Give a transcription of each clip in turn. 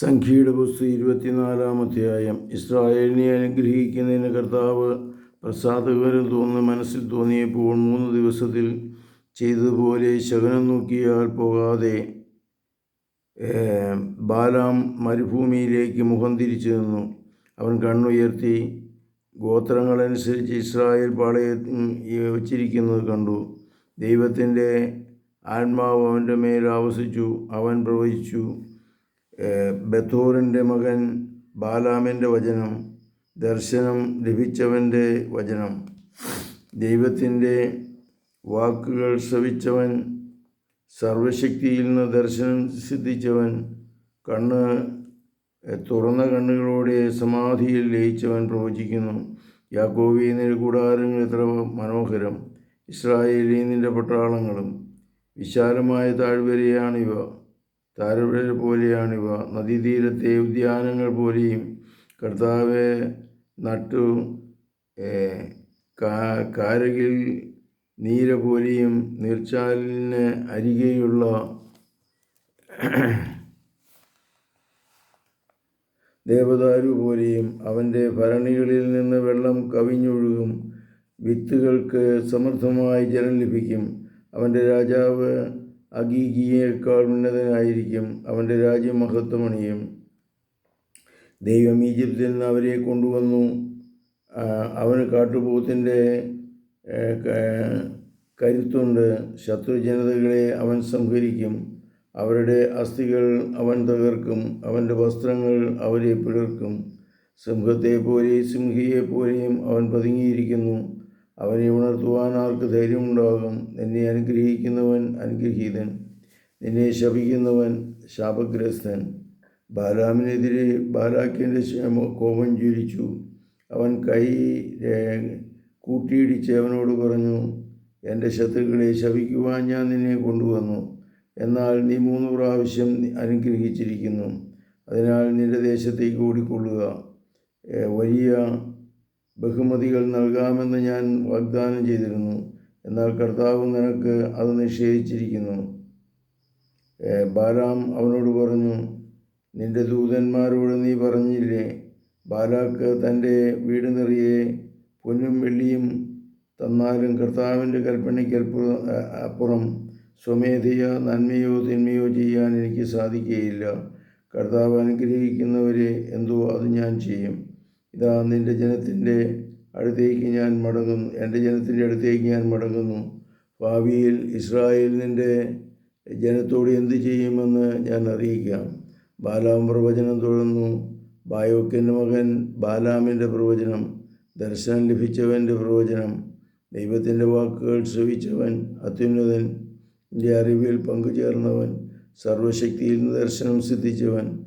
സംഖ്യയുടെ പുസ്തകം ഇരുപത്തിനാലാം അധ്യായം. ഇസ്രായേലിനെ അനുഗ്രഹിക്കുന്നതിന് കർത്താവ് പ്രസാദകരം തോന്നുന്ന മനസ്സിൽ തോന്നിയപ്പോൾ മൂന്ന് ദിവസത്തിൽ ചെയ്തതുപോലെ ശകനം നോക്കിയാൽ പോകാതെ ബാലാം മരുഭൂമിയിലേക്ക് മുഖം തിരിച്ചു നിന്നു. അവൻ കണ്ണുയർത്തി ഗോത്രങ്ങളനുസരിച്ച് ഇസ്രായേൽ പാളയ വച്ചിരിക്കുന്നത് കണ്ടു. ദൈവത്തിന്റെ ആത്മാവ് അവന്റെ മേൽ ആവസിച്ചു അവൻ പ്രവചിച്ചു. ബത്തോറിന്റെ മകൻ ബാലാമിന്റെ വചനം ദർശനം ലഭിച്ചവന്റെ വചനം ദൈവത്തിന്റെ വാക്കുകൾ ശ്രവിച്ചവൻ സർവശക്തിയിൽ നിന്ന് ദർശനം സിദ്ധിച്ചവൻ കണ്ണ് തുറന്ന കണ്ണുകളോടെ സമാധിയിൽ ലയിച്ചവൻ പ്രവചിക്കുന്നു. യാക്കോവീനിന്റെ കൂടാരങ്ങൾ എത്ര മനോഹരം. ഇസ്രായേലി നിന്റെ പട്ടാളങ്ങളും വിശാലമായ താഴ്വരയാണിവ താഴ്വര പോലെയാണിവ. നദീതീരത്തെ ഉദ്യാനങ്ങൾ പോലെയും കർത്താവ് നട്ടു കാരകിൽ നീര പോലെയും നീർച്ചാലിന് അരികെയുള്ള ദേവദാരു പോലെയും അവന്റെ ഭരണികളിൽ നിന്ന് വെള്ളം കവിഞ്ഞൊഴുകും. വിത്തുകൾക്ക് സമൃദ്ധമായി ജലം ലഭിക്കും. അവന്റെ രാജാവ് അഗീഗിയേക്കാൾ ഉന്നതനായിരിക്കും. അവന്റെ രാജ്യം മഹത്വമണിയും. ദൈവം ഈജിപ്തിൽ നിന്ന് അവരെ കൊണ്ടുവന്നു. അവന് കാട്ടുപോത്തിന്റെ കരുത്തുണ്ട്. ശത്രു ജനതകളെ അവൻ സംഹരിക്കും. അവരുടെ അസ്ഥികൾ അവൻ തകർക്കും. അവന്റെ വസ്ത്രങ്ങൾ അവരെ പിളർക്കും. സിംഹത്തെ പോലെയും സിംഹിയെ പോലെയും അവൻ പതുങ്ങിയിരിക്കുന്നു. അവനെ ഉണർത്തുവാൻ ആർക്ക് ധൈര്യമുണ്ടാകും? നിന്നെ അനുഗ്രഹിക്കുന്നവൻ അനുഗ്രഹീതൻ. നിന്നെ ശപിക്കുന്നവൻ ശാപഗ്രസ്തൻ. ബാലാമിനെതിരെ ബാലാക്കിന്റെ കോപം ജ്വലിച്ചു. അവൻ കൈ കൂട്ടിയിടിച്ച് അവനോട് പറഞ്ഞു എന്റെ ശത്രുക്കളെ ശപിക്കുവാൻ ഞാൻ നിന്നെ കൊണ്ടുവന്നു. എന്നാൽ നീ മൂന്ന് പ്രാവശ്യം അനുഗ്രഹിച്ചിരിക്കുന്നു. അതിനാൽ നിന്റെ ദേശത്തേക്ക് ഓടിക്കൊള്ളുക. വലിയ ബഹുമതികൾ നൽകാമെന്ന് ഞാൻ വാഗ്ദാനം ചെയ്തിരുന്നു. എന്നാൽ കർത്താവ് നിനക്ക് അത് നിഷേധിച്ചിരിക്കുന്നു. ബാലാം അവനോട് പറഞ്ഞു നിന്റെ ദൂതന്മാരോട് നീ പറഞ്ഞില്ലേ ബാലാക്ക് തന്റെ വീട് നിറയെ പൊന്നും വെള്ളിയും തന്നാലും കർത്താവിന്റെ കൽപ്പനയ്ക്ക് അപ്പുറം സ്വമേധയോ നന്മയോ തിന്മയോ ചെയ്യാൻ എനിക്ക് സാധിക്കുകയില്ല. കർത്താവ് അനുഗ്രഹിക്കുന്നവരെ എന്തോ അത് ഞാൻ ചെയ്യും. ഇതാ നിന്റെ ജനത്തിന്റെ അടുത്തേക്ക് ഞാൻ മടങ്ങുന്നു. എന്റെ ജനത്തിന്റെ അടുത്തേക്ക് ഞാൻ മടങ്ങുന്നു. ഭാവിയിൽ ഇസ്രായേൽ നിന്റെ ജനത്തോട് എന്ത് ചെയ്യുമെന്ന് ഞാൻ അറിയിക്കാം. ബാലാം പ്രവചനം തുടർന്നു. ബായോക്കിന്റെ മകൻ ബാലാമിന്റെ പ്രവചനം ദർശനം ലഭിച്ചവന്റെ പ്രവചനം ദൈവത്തിന്റെ വാക്കുകൾ ശ്രവിച്ചവൻ അത്യുന്നതൻ എന്റെ അറിവിൽ പങ്കുചേർന്നവൻ സർവശക്തിയിൽ ദർശനം സിദ്ധിച്ചവൻ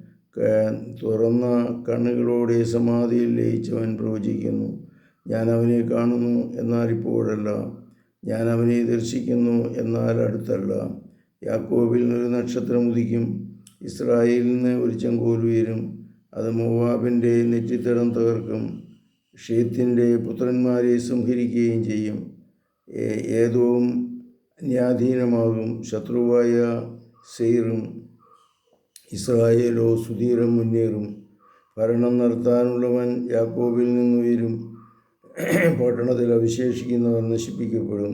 തുറന്ന കണ്ണുകളോടെ സമാധിയിൽ ലയിച്ചവൻ പ്രവചിക്കുന്നു. ഞാൻ അവനെ കാണുന്നു എന്നാൽ ഇപ്പോഴല്ല ഞാൻ അവനെ ദർശിക്കുന്നു എന്നാൽ അടുത്തല്ല യാക്കോബിൽ നിന്നൊരു നക്ഷത്രം ഉദിക്കും. ഇസ്രായേലിൽ നിന്ന് ഒരു ചെങ്കോൽ ഉയരും. അത് മോവാബിന്റെ നെറ്റിത്തടം തകർക്കും. ഷേത്തിന്റെ പുത്രന്മാരെ സംഹരിക്കുകയും ചെയ്യും. ഏതോ ന്യാധീനമാകും. ശത്രുവായ സെയ്റും ഇസ്രായേലോ സുധീരം മുന്നേറും. ഭരണം നടത്താനുള്ളവൻ യാക്കോബിൽ നിന്നുയരും. പട്ടണത്തിൽ അവശേഷിക്കുന്നവർ നശിപ്പിക്കപ്പെടും.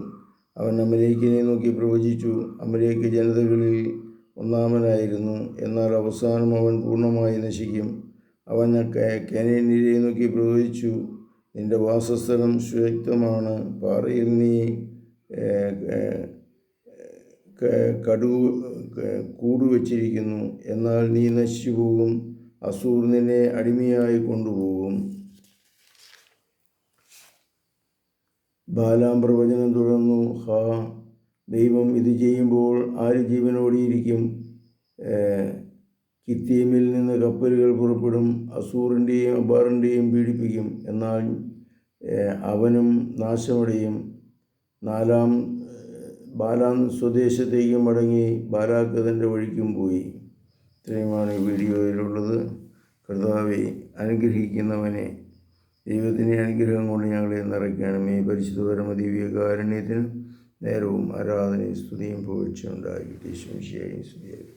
അവൻ അമലേക്കിനെ നോക്കി പ്രവചിച്ചു അമലേക്ക് ജനതകളിൽ ഒന്നാമനായിരുന്നു. എന്നാൽ അവസാനം അവൻ പൂർണമായി നശിക്കും. അവൻ കനേനിരെ നോക്കി പ്രവചിച്ചു നിന്റെ വാസസ്ഥലം സുരക്തമാണ് പാറയിൽ നീ ഏ, കൂട് വച്ചിരിക്കുന്നു. എന്നാൽ നീ നശിച്ചു പോകും അസൂർ നിന്നെ അടിമയായി കൊണ്ടുപോകും. ബാലാം പ്രവചനം തുടർന്നു. ഹാ ദൈവം ഇത് ചെയ്യുമ്പോൾ ആര് ജീവനോടിയിരിക്കും? കിത്തീമിൽ നിന്ന് കപ്പലുകൾ പുറപ്പെടും. അസൂറിന്റെയും അബാറിന്റെയും പീഡിപ്പിക്കും. എന്നാൽ അവനും നാശമടയും. നാലാം ബാലാം സ്വദേശത്തേക്ക് മടങ്ങി ബാലാക്ക് തന്റെ വഴിക്കും പോയി. ഇത്രയുമാണ് ഈ വീഡിയോയിലുള്ളത്. കർത്താവെ അനുഗ്രഹിക്കുന്നവനെ ദൈവത്തിന്റെ അനുഗ്രഹം കൊണ്ട് ഞങ്ങളെ നിറയ്ക്കണമേ. പരിശുദ്ധ പരമദിവ്യകാരുണ്യത്തിന് നേരവും ആരാധനയും സ്തുതിയും പുകഴ്ച ഉണ്ടായി ശംശയായും സ്തുതിയായി